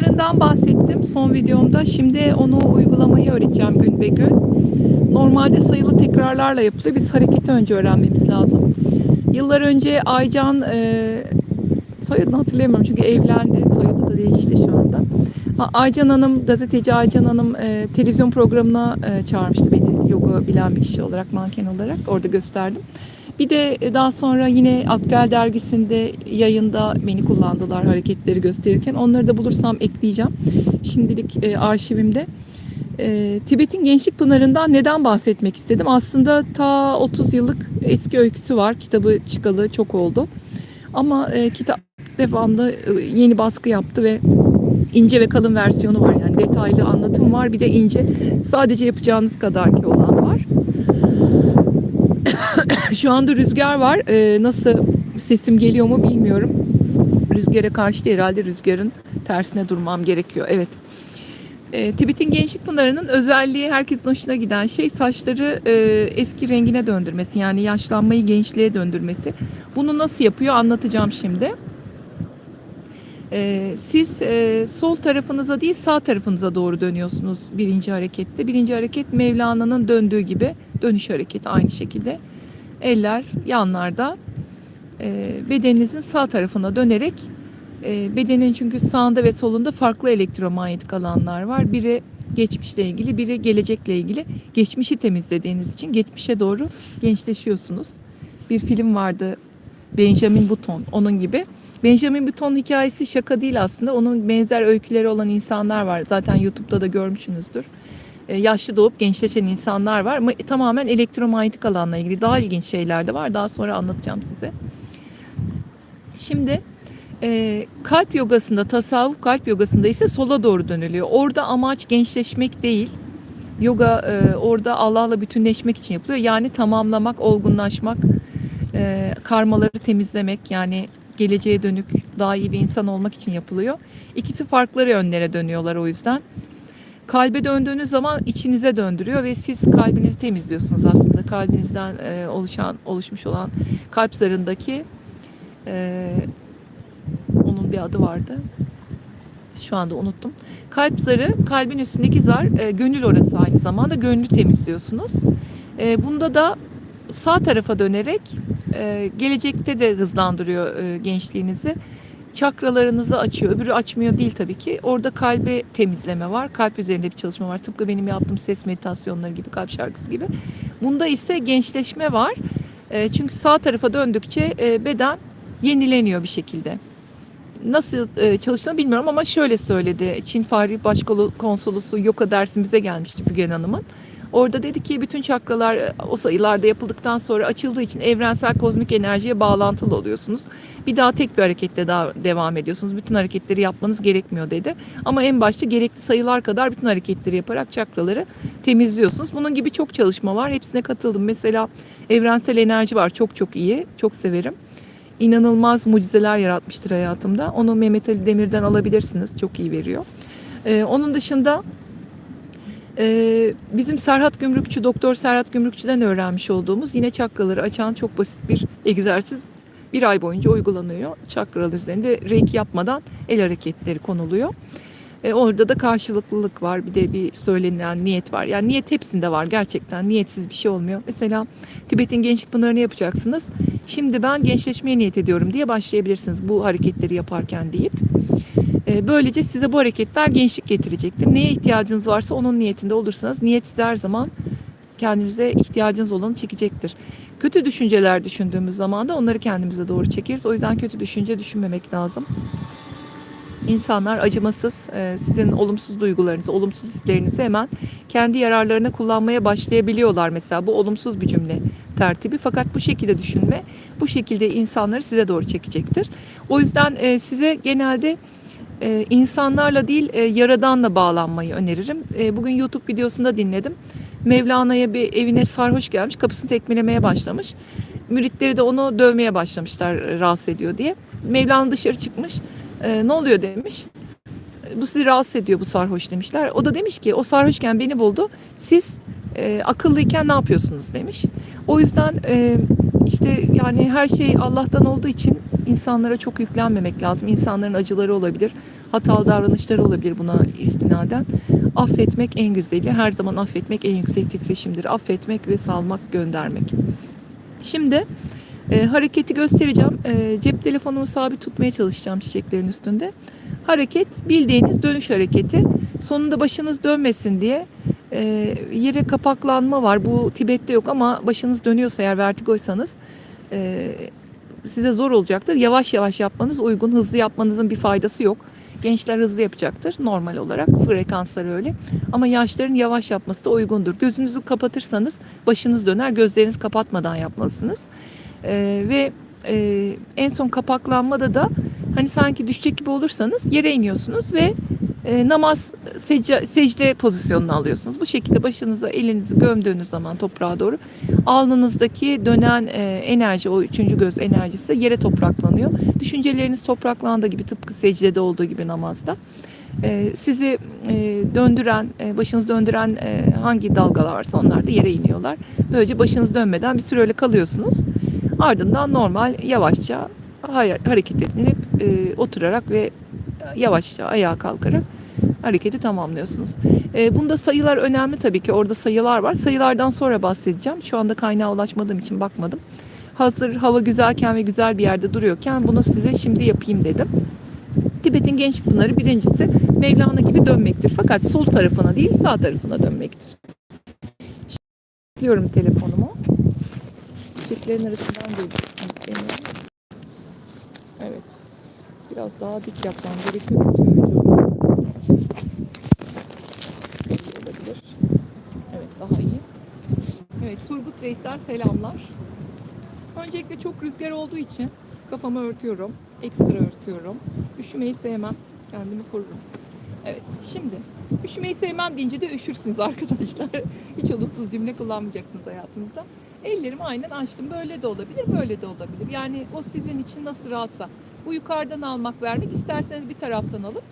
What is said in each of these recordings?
Bunlardan bahsettim son videomda. Şimdi onu uygulamayı öğreteceğim gün be gün. Normalde sayılı tekrarlarla yapılıyor. Biz hareketi önce öğrenmemiz lazım. Yıllar önce Aycan e, soyadını hatırlayamıyorum çünkü evlendi. Soyadı da değişti şu anda. Aycan Hanım, gazeteci Aycan Hanım e, televizyon programına e, çağırmıştı beni yoga bilen bir kişi olarak, manken olarak. Orada gösterdim. Bir de e, daha sonra yine Aktüel dergisinde yayında beni kullandılar hareketleri gösterirken. Onları da bulursam ekleyeceğim. Şimdilik e, arşivimde. E, Tibet'in Gençlik Pınarı'ndan neden bahsetmek istedim? Aslında ta 30 yıllık eski öyküsü var. Kitabı çıkalı çok oldu. Ama e, kitap devamlı e, yeni baskı yaptı ve ince ve kalın versiyonu var. Yani detaylı anlatım var. Bir de ince sadece yapacağınız kadar ki olan var. Şu anda rüzgar var. Ee, nasıl sesim geliyor mu bilmiyorum. Rüzgara karşı değil, herhalde rüzgarın tersine durmam gerekiyor. Evet. Ee, Tibet'in Gençlik Pınarı'nın özelliği herkesin hoşuna giden şey saçları e, eski rengine döndürmesi. Yani yaşlanmayı gençliğe döndürmesi. Bunu nasıl yapıyor anlatacağım şimdi. Ee, siz e, sol tarafınıza değil sağ tarafınıza doğru dönüyorsunuz birinci harekette. Birinci hareket Mevlana'nın döndüğü gibi dönüş hareketi aynı şekilde. Eller yanlarda e, bedeninizin sağ tarafına dönerek e, bedenin çünkü sağında ve solunda farklı elektromanyetik alanlar var. Biri geçmişle ilgili, biri gelecekle ilgili. Geçmişi temizlediğiniz için geçmişe doğru gençleşiyorsunuz. Bir film vardı Benjamin Button onun gibi. Benjamin Button hikayesi şaka değil aslında. Onun benzer öyküleri olan insanlar var. Zaten YouTube'da da görmüşsünüzdür. Ee, yaşlı doğup gençleşen insanlar var ama tamamen elektromanyetik alanla ilgili daha ilginç şeyler de var. Daha sonra anlatacağım size. Şimdi e, kalp yogasında, tasavvuf kalp yogasında ise sola doğru dönülüyor. Orada amaç gençleşmek değil. Yoga e, orada Allah'la bütünleşmek için yapılıyor. Yani tamamlamak, olgunlaşmak, e, karmaları temizlemek yani geleceğe dönük daha iyi bir insan olmak için yapılıyor. İkisi farklı yönlere dönüyorlar o yüzden. Kalbe döndüğünüz zaman içinize döndürüyor ve siz kalbinizi temizliyorsunuz aslında. Kalbinizden e, oluşan oluşmuş olan kalp zarındaki e, onun bir adı vardı. Şu anda unuttum. Kalp zarı, kalbin üstündeki zar, e, gönül orası aynı zamanda. Gönlü temizliyorsunuz. E, bunda da sağ tarafa dönerek e, gelecekte de hızlandırıyor e, gençliğinizi. Çakralarınızı açıyor. Öbürü açmıyor değil tabii ki. Orada kalbi temizleme var. Kalp üzerinde bir çalışma var. Tıpkı benim yaptığım ses meditasyonları gibi, kalp şarkısı gibi. Bunda ise gençleşme var. E, çünkü sağ tarafa döndükçe e, beden yenileniyor bir şekilde. Nasıl e, çalıştığını bilmiyorum ama şöyle söyledi. Çin Fahri Başkonsolosu yoga dersimize gelmişti Fügen Hanım'ın. Orada dedi ki bütün çakralar e, o sayılarda yapıldıktan sonra açıldığı için evrensel kozmik enerjiye bağlantılı oluyorsunuz. Bir daha tek bir harekette daha devam ediyorsunuz. Bütün hareketleri yapmanız gerekmiyor dedi. Ama en başta gerekli sayılar kadar bütün hareketleri yaparak çakraları temizliyorsunuz. Bunun gibi çok çalışma var. Hepsine katıldım. Mesela evrensel enerji var. Çok çok iyi. Çok severim. İnanılmaz mucizeler yaratmıştır hayatımda. Onu Mehmet Ali Demir'den alabilirsiniz. Çok iyi veriyor. Ee, onun dışında ee, bizim Serhat Gümrükçü, Doktor Serhat Gümrükçü'den öğrenmiş olduğumuz yine çakraları açan çok basit bir egzersiz bir ay boyunca uygulanıyor. Çakralar üzerinde reiki yapmadan el hareketleri konuluyor. Ee, orada da karşılıklılık var. Bir de bir söylenilen niyet var. Yani niyet hepsinde var gerçekten. Niyetsiz bir şey olmuyor. Mesela Tibet'in gençlik pınarını yapacaksınız. Şimdi ben gençleşmeye niyet ediyorum diye başlayabilirsiniz bu hareketleri yaparken deyip. Ee, Böylece size bu hareketler gençlik getirecektir. Neye ihtiyacınız varsa onun niyetinde olursanız niyet size her zaman kendinize ihtiyacınız olanı çekecektir. Kötü düşünceler düşündüğümüz zaman da onları kendimize doğru çekeriz. O yüzden kötü düşünce düşünmemek lazım. İnsanlar acımasız e, sizin olumsuz duygularınızı, olumsuz hislerinizi hemen kendi yararlarına kullanmaya başlayabiliyorlar. Mesela bu olumsuz bir cümle tertibi. Fakat bu şekilde düşünme, bu şekilde insanları size doğru çekecektir. O yüzden e, size genelde e, insanlarla değil e, yaradanla bağlanmayı öneririm. E, bugün YouTube videosunda dinledim. Mevlana'ya bir evine sarhoş gelmiş, kapısını tekmelemeye başlamış. Müritleri de onu dövmeye başlamışlar e, rahatsız ediyor diye. Mevlana dışarı çıkmış. E, ne oluyor demiş. Bu sizi rahatsız ediyor bu sarhoş demişler. O da demiş ki o sarhoşken beni buldu. Siz e, akıllıyken ne yapıyorsunuz demiş. O yüzden e, işte yani her şey Allah'tan olduğu için insanlara çok yüklenmemek lazım. İnsanların acıları olabilir. hatalı davranışları olabilir buna istinaden. Affetmek en güzeli. Her zaman affetmek en yüksek titreşimdir. Affetmek ve salmak, göndermek. Şimdi e, hareketi göstereceğim. E, cep telefonumu sabit tutmaya çalışacağım çiçeklerin üstünde. Hareket bildiğiniz dönüş hareketi. Sonunda başınız dönmesin diye e, yere kapaklanma var. Bu Tibet'te yok ama başınız dönüyorsa eğer vertigoysanız e, size zor olacaktır. Yavaş yavaş yapmanız uygun. Hızlı yapmanızın bir faydası yok. Gençler hızlı yapacaktır normal olarak. Frekansları öyle. Ama yaşların yavaş yapması da uygundur. Gözünüzü kapatırsanız başınız döner. Gözleriniz kapatmadan yapmalısınız. Ee, ve e, en son kapaklanmada da hani sanki düşecek gibi olursanız yere iniyorsunuz ve e, namaz secde, secde pozisyonunu alıyorsunuz. Bu şekilde başınıza elinizi gömdüğünüz zaman toprağa doğru alnınızdaki dönen e, enerji o üçüncü göz enerjisi yere topraklanıyor. Düşünceleriniz topraklandığı gibi tıpkı secdede olduğu gibi namazda. E, sizi e, döndüren, e, başınızı döndüren e, hangi dalgalar varsa onlar da yere iniyorlar. Böylece başınız dönmeden bir süre öyle kalıyorsunuz. Ardından normal yavaşça hareket edilip e, oturarak ve yavaşça ayağa kalkarak hareketi tamamlıyorsunuz. E, bunda sayılar önemli tabii ki. Orada sayılar var. Sayılardan sonra bahsedeceğim. Şu anda kaynağa ulaşmadığım için bakmadım. Hazır hava güzelken ve güzel bir yerde duruyorken bunu size şimdi yapayım dedim. Tibet'in gençlik pınarı birincisi Mevlana gibi dönmektir. Fakat sol tarafına değil sağ tarafına dönmektir. Şimdi telefonumu. Çiçeklerin arasından beni. Evet. Biraz daha dik yapmam gerekiyor olabilir. Evet daha iyi. Evet Turgut Reisler selamlar. Öncelikle çok rüzgar olduğu için kafamı örtüyorum. Ekstra örtüyorum. Üşümeyi sevmem. Kendimi korurum. Evet şimdi üşümeyi sevmem deyince de üşürsünüz arkadaşlar. Hiç olumsuz cümle kullanmayacaksınız hayatınızda. Ellerimi aynen açtım. Böyle de olabilir, böyle de olabilir. Yani o sizin için nasıl rahatsa. Bu yukarıdan almak, vermek isterseniz bir taraftan alıp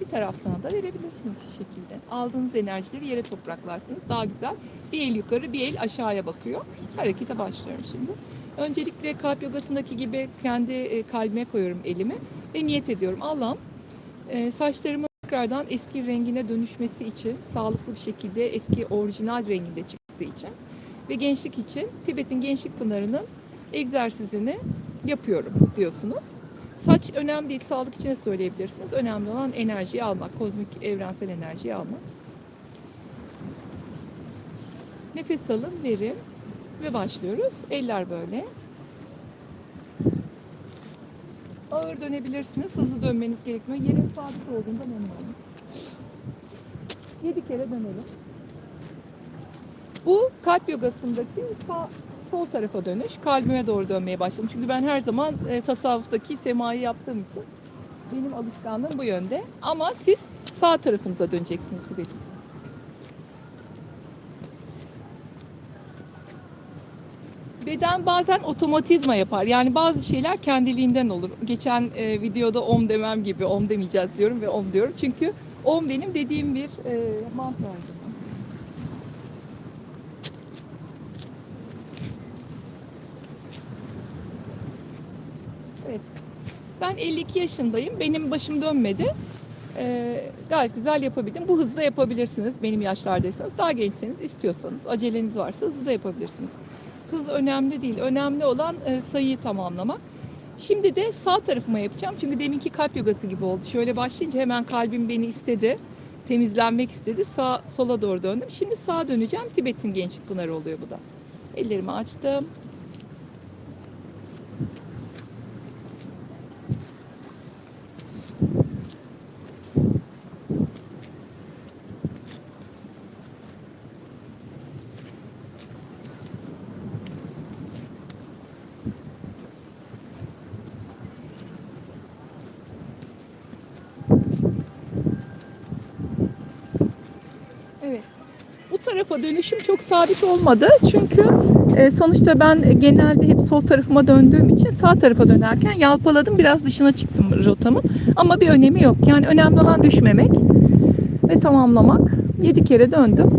bir taraftan da verebilirsiniz şu şekilde. Aldığınız enerjileri yere topraklarsınız. Daha güzel. Bir el yukarı, bir el aşağıya bakıyor. Harekete başlıyorum şimdi. Öncelikle kalp yogasındaki gibi kendi e, kalbime koyuyorum elimi ve niyet ediyorum. Allah'ım e, saçlarımın tekrardan eski rengine dönüşmesi için, sağlıklı bir şekilde eski orijinal renginde çıkması için ve gençlik için Tibet'in Gençlik Pınarı'nın egzersizini yapıyorum diyorsunuz. Saç önemli değil, sağlık için de söyleyebilirsiniz. Önemli olan enerjiyi almak, kozmik evrensel enerjiyi almak. Nefes alın, verin ve başlıyoruz. Eller böyle. Ağır dönebilirsiniz, hızlı dönmeniz gerekmiyor. Yerin sabit olduğunda memnun olun. 7 kere dönelim. Bu kalp yogasındaki sağ, sol tarafa dönüş. Kalbime doğru dönmeye başladım. Çünkü ben her zaman e, tasavvuftaki semayı yaptığım için benim alışkanlığım bu yönde. Ama siz sağ tarafınıza döneceksiniz Tibet için. Beden bazen otomatizma yapar. Yani bazı şeyler kendiliğinden olur. Geçen e, videoda om demem gibi om demeyeceğiz diyorum ve om diyorum. Çünkü om benim dediğim bir e, mantraydı. Evet. Ben 52 yaşındayım. Benim başım dönmedi. Ee, gayet güzel yapabildim. Bu hızla yapabilirsiniz benim yaşlardaysanız. Daha gençseniz istiyorsanız, aceleniz varsa hızlı da yapabilirsiniz. Hız önemli değil. Önemli olan e, sayıyı tamamlamak. Şimdi de sağ tarafıma yapacağım. Çünkü deminki kalp yogası gibi oldu. Şöyle başlayınca hemen kalbim beni istedi. Temizlenmek istedi. Sağ sola doğru döndüm. Şimdi sağa döneceğim. Tibet'in gençlik pınarı oluyor bu da. Ellerimi açtım. Evet. Bu tarafa dönüşüm çok sabit olmadı. Çünkü e, sonuçta ben genelde hep sol tarafıma döndüğüm için sağ tarafa dönerken yalpaladım. Biraz dışına çıktım rotamın. Ama bir önemi yok. Yani önemli olan düşmemek ve tamamlamak. 7 kere döndüm.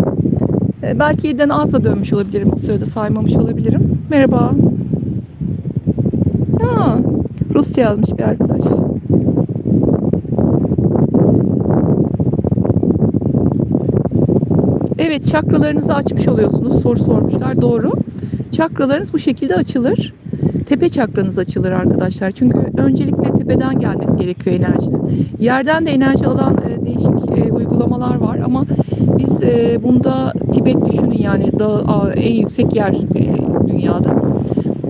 E, belki 7'den az da dönmüş olabilirim. O sırada saymamış olabilirim. Merhaba. Ha, Rusça yazmış bir arkadaş. Evet çakralarınızı açmış oluyorsunuz. Soru sormuşlar. Doğru. Çakralarınız bu şekilde açılır. Tepe çakranız açılır arkadaşlar. Çünkü öncelikle tepeden gelmesi gerekiyor enerjinin. Yerden de enerji alan e, değişik e, uygulamalar var ama biz e, bunda Tibet düşünün yani dağ, en yüksek yer dünyada.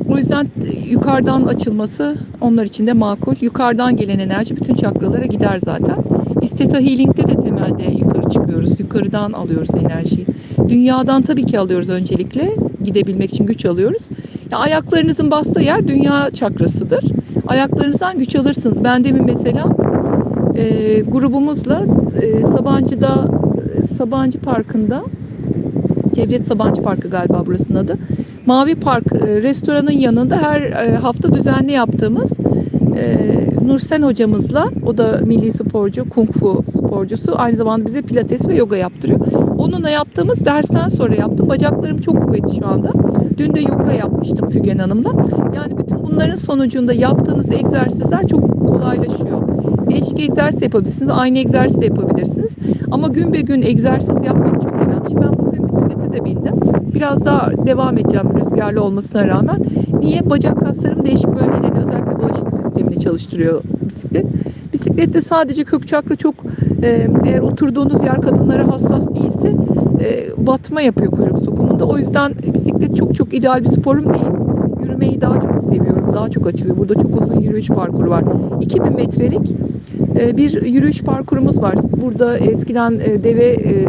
O yüzden yukarıdan açılması onlar için de makul. Yukarıdan gelen enerji bütün çakralara gider zaten. Biz Theta Healing'de de temelde yukarı çıkıyoruz. Yukarıdan alıyoruz enerjiyi. Dünyadan tabii ki alıyoruz öncelikle. Gidebilmek için güç alıyoruz. Ya ayaklarınızın bastığı yer dünya çakrasıdır. Ayaklarınızdan güç alırsınız. Ben demin mesela e, grubumuzla e, Sabancı'da e, Sabancı Parkı'nda Cevdet Sabancı Parkı galiba burasının adı. Mavi Park e, restoranın yanında her e, hafta düzenli yaptığımız e, Nursen hocamızla o da milli sporcu, kung fu sporcusu. Aynı zamanda bize pilates ve yoga yaptırıyor. Onunla yaptığımız dersten sonra yaptım. Bacaklarım çok kuvvetli şu anda. Dün de yoga yapmıştım Fügen Hanım'la. Yani bütün bunların sonucunda yaptığınız egzersizler çok kolaylaşıyor. Değişik egzersiz yapabilirsiniz. Aynı egzersiz de yapabilirsiniz. Ama gün be gün egzersiz yapmak çok önemli. Şimdi ben bugün bisiklete de bindim. Biraz daha devam edeceğim rüzgarlı olmasına rağmen. Niye? Bacak kaslarım değişik bölgelerini özellikle çalıştırıyor bisiklet. Bisiklette sadece kök çakra çok e, eğer oturduğunuz yer kadınlara hassas değilse e, batma yapıyor kuyruk sokumunda. O yüzden bisiklet çok çok ideal bir sporum değil. Yürümeyi daha çok seviyorum. Daha çok açılıyor. Burada çok uzun yürüyüş parkuru var. 2000 metrelik e, bir yürüyüş parkurumuz var. Burada eskiden e, deve e,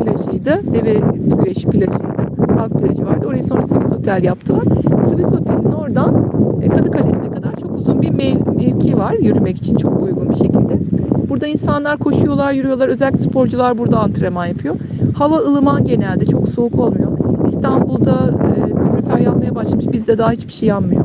plajıydı. Deve güreşi plajıydı. Halk plajı vardı. Orayı sonra Swiss Otel yaptılar. Swiss Otel'in oradan e, Kadı Kalesi'ne kadar uzun bir mev- mevki var yürümek için çok uygun bir şekilde. Burada insanlar koşuyorlar, yürüyorlar. Özellikle sporcular burada antrenman yapıyor. Hava ılıman genelde, çok soğuk olmuyor. İstanbul'da e, kalorifer yanmaya başlamış. Bizde daha hiçbir şey yanmıyor.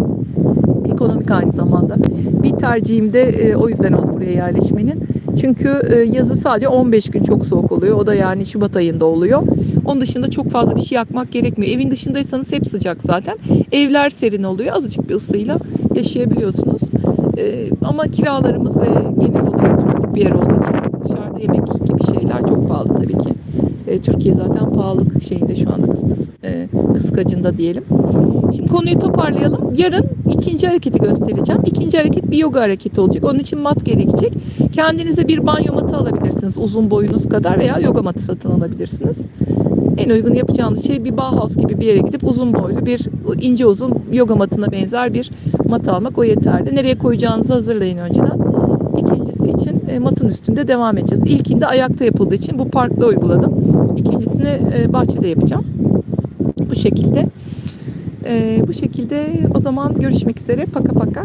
Ekonomik aynı zamanda. Bir tercihim de e, o yüzden oldu buraya yerleşmenin. Çünkü e, yazı sadece 15 gün çok soğuk oluyor. O da yani Şubat ayında oluyor. Onun dışında çok fazla bir şey yakmak gerekmiyor. Evin dışındaysanız hep sıcak zaten. Evler serin oluyor. Azıcık bir ısıyla yaşayabiliyorsunuz. E, ama kiralarımız ve genel olarak turistik bir yer olduğu için dışarıda yemek gibi şeyler çok pahalı tabii ki. E, Türkiye zaten pahalılık şeyinde şu anda kıstas, e, kıskacında diyelim. Şimdi konuyu toparlayalım. Yarın ikinci hareketi göstereceğim. İkinci hareket bir yoga hareketi olacak. Onun için mat gerekecek. Kendinize bir banyo matı alabilirsiniz. Uzun boyunuz kadar veya yoga matı satın alabilirsiniz. En uygun yapacağınız şey bir Bauhaus gibi bir yere gidip uzun boylu bir ince uzun yoga matına benzer bir mat almak o yeterli. Nereye koyacağınızı hazırlayın önceden. İkincisi için e, matın üstünde devam edeceğiz. İlkinde ayakta yapıldığı için bu parkta uyguladım. İkincisini e, bahçede yapacağım. Bu şekilde. E, bu şekilde o zaman görüşmek üzere. Paka paka.